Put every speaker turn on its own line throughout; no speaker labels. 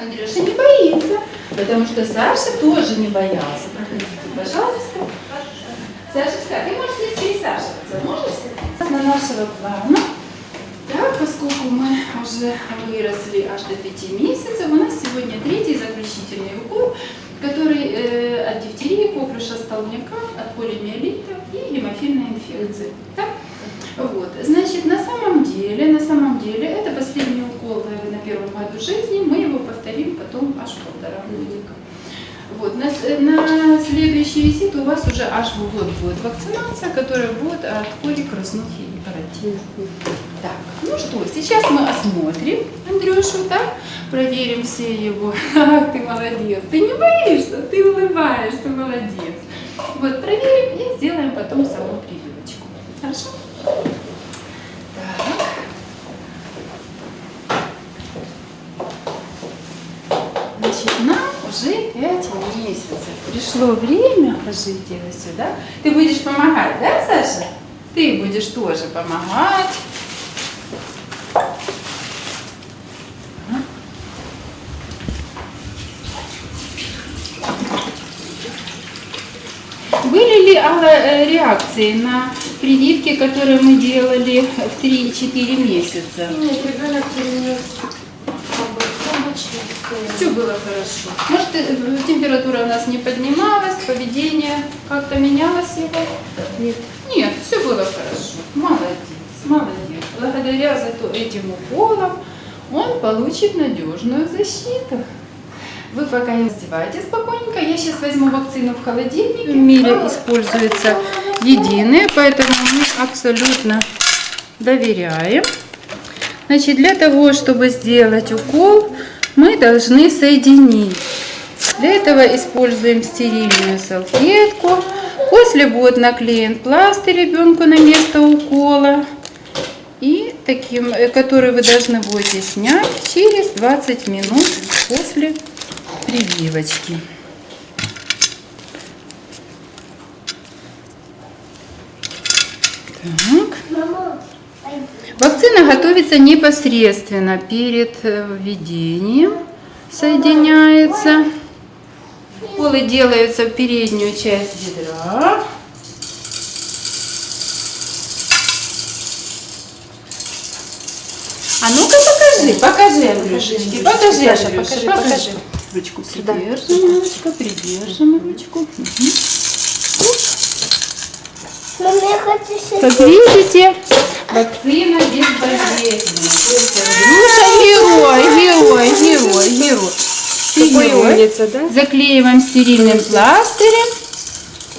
Андрюша не боится, потому что Саша тоже не боялся. Проходите, пожалуйста. Сашечка, ты можешь здесь пересаживаться? Можешь? На нашего плана. Так, поскольку мы уже выросли аж до 5 месяцев, у нас сегодня третий заключительный укол, который э, от дифтерии, коклюша столбняка, от полимиелита и гемофильной инфекции. Так? Вот. Значит, на самом деле, на самом деле, это последний укол э, на первом году жизни, мы его повторим потом аж полтора годика. Вот, на, с- на следующий визит у вас уже аж в год будет вакцинация, которая будет от кори, краснухи и паротита. Так, ну что, сейчас мы осмотрим Андрюшу, так? Проверим все его. Ах, ты молодец. Ты не боишься, ты улыбаешься, молодец. Вот, проверим и сделаем потом саму прививочку. Хорошо? Так. Значит, нам уже 5 месяцев. Пришло время, ложите его сюда. Ты будешь помогать, да, Саша? Ты будешь тоже помогать. Были ли Алла, э, реакции на прививки, которые мы делали в 3-4 месяца?
Нет, ребенок перенес.
Все было хорошо. Может, э, температура у нас не поднималась, поведение как-то менялось его?
Нет.
Нет, все было хорошо. Молодец, молодец. Благодаря зато этим уколам он получит надежную защиту. Вы пока не раздевайтесь спокойненько. Я сейчас возьму вакцину в холодильнике. В мире используются единые, поэтому мы абсолютно доверяем. Значит, для того, чтобы сделать укол, мы должны соединить. Для этого используем стерильную салфетку. После будет наклеен пластырь ребенку на место укола. И таким, э, который вы должны будете снять через 20 минут после прививочки. Так. Вакцина готовится непосредственно перед э, введением, соединяется. Уколы делаются в переднюю часть бедра. А ну-ка покажи, покажи, Андрюшечки, покажи,
Саша, покажи, покажи.
Ручку
Сюда.
придержим, ручку придержим, ручку.
Хочу
Как видите, вакцина безболезненная. То есть Андрюша герой, герой, герой, герой. Ты герой.
умница, да?
Заклеиваем стерильным пластырем,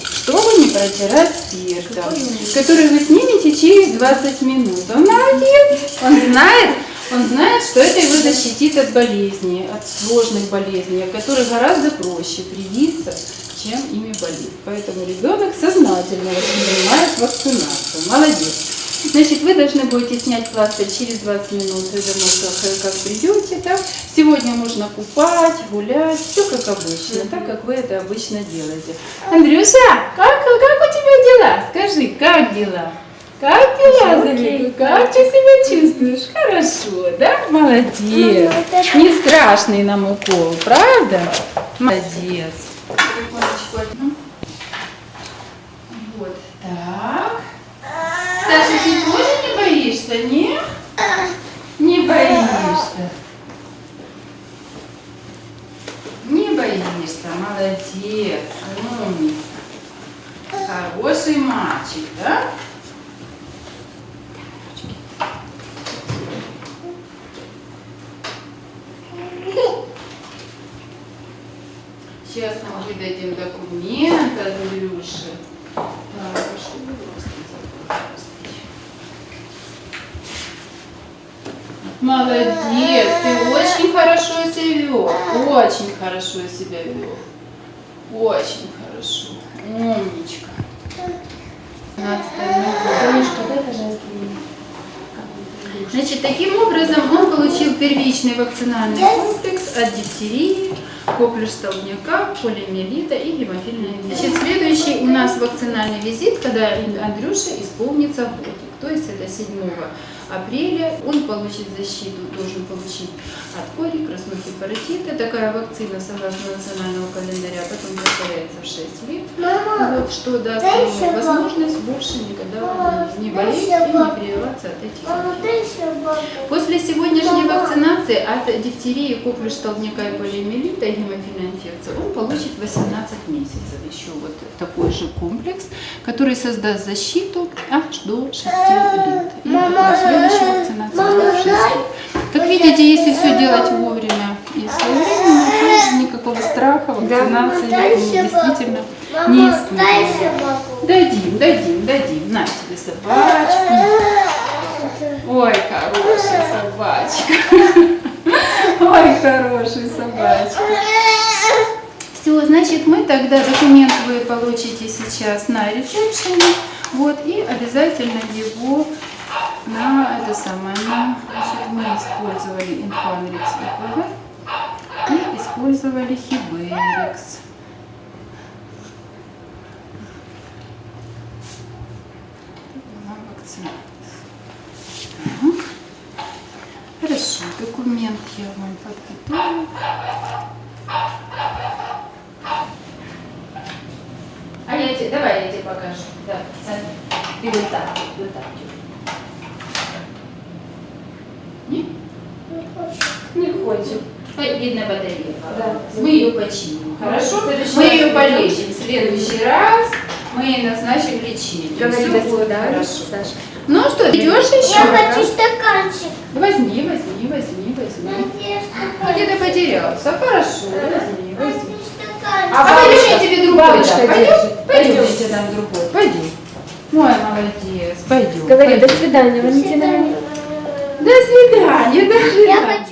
чтобы не протирать спиртом, который вы снимете через 20 минут. Он молодец, он знает, он знает, что это его защитит от болезней, от сложных болезней, от которых гораздо проще привиться, чем ими болеть. Поэтому ребенок сознательно воспринимает вакцинацию. Молодец. Значит, вы должны будете снять пластырь через 20 минут, вернуться, как, как придете. Так? Сегодня можно купать, гулять, все как обычно, так как вы это обычно делаете. Андрюша, как, как у тебя дела? Скажи, как дела? Как дела,
окей.
Как ты себя чувствуешь? Хорошо, да? Молодец.
Мама, это-
Не страшный нам укол, правда? Молодец. Телефончик возьму. Вот так. Саша, ты тоже не боишься, не? Не боишься. Не боишься, молодец, умница. Хороший мальчик, да? Сейчас мы выдадим документ Андрюше. Молодец, ты очень хорошо себя вел, очень хорошо себя вел, очень хорошо, умничка. 15 минута.
Солнышко, дай, пожалуйста, мне.
Значит, таким образом он получил первичный вакцинальный комплекс от дифтерии, коклюш столбняка, полиомиелита и инфекции. Значит, следующий у нас вакцинальный визит, когда Андрюше исполнится годик, то есть это 7 апреля. Он получит защиту, должен получить от кори, краснухи паротита. Такая вакцина, согласно национального календаря, потом повторяется в 6 лет.
Мама,
Вот что даст
еще
возможность больше никогда
Мама,
не болеть и
еще
не прививаться от этих
мама.
После сегодняшней
Мама.
вакцинации от дифтерии, коклюш, столбняка и полиомиелита и гемофильной инфекции он получит 18 месяцев еще вот такой же комплекс, который создаст защиту аж до 6 лет. И
Мама,
потом следующая вакцинация
мама,
будет в 6
дай.
лет. Как видите, если все делать вовремя и своевременно, то никакого страха вакцинации
Дай
ну, действительно не
бабу.
Дадим, дадим, дадим. На тебе собачку. Ой, хорошая собачка. Ой, хорошая собачка. Все, значит, мы тогда документ вы получите сейчас на ресепшене. Вот, и обязательно его на это самое, на, значит, мы использовали и ПВ, и использовали. Так. Хорошо, документ я вам подготовлю. А я тебе, давай я тебе покажу. Да, смотри. Ты вот так, вот так. Не?
Не хочу.
Видно, батарея.
Да.
Мы ее починим. Хорошо? Мы ее полечим. В следующий раз мы назначим лечение.
До
будет Хорошо.
Саша.
Ну что, идешь еще?
Я хочу стаканчик.
Возьми, возьми, возьми, возьми.
Где
Где-то потерялся. Хорошо, возьми, возьми.
стаканчик.
А, пойдем я тебе другой дам. Пойдем, пойдем, я тебе дам другой. Пойдем. Ой, молодец, пойдем.
Говори,
пойдем.
до свидания, Валентина.
До свидания, до свидания.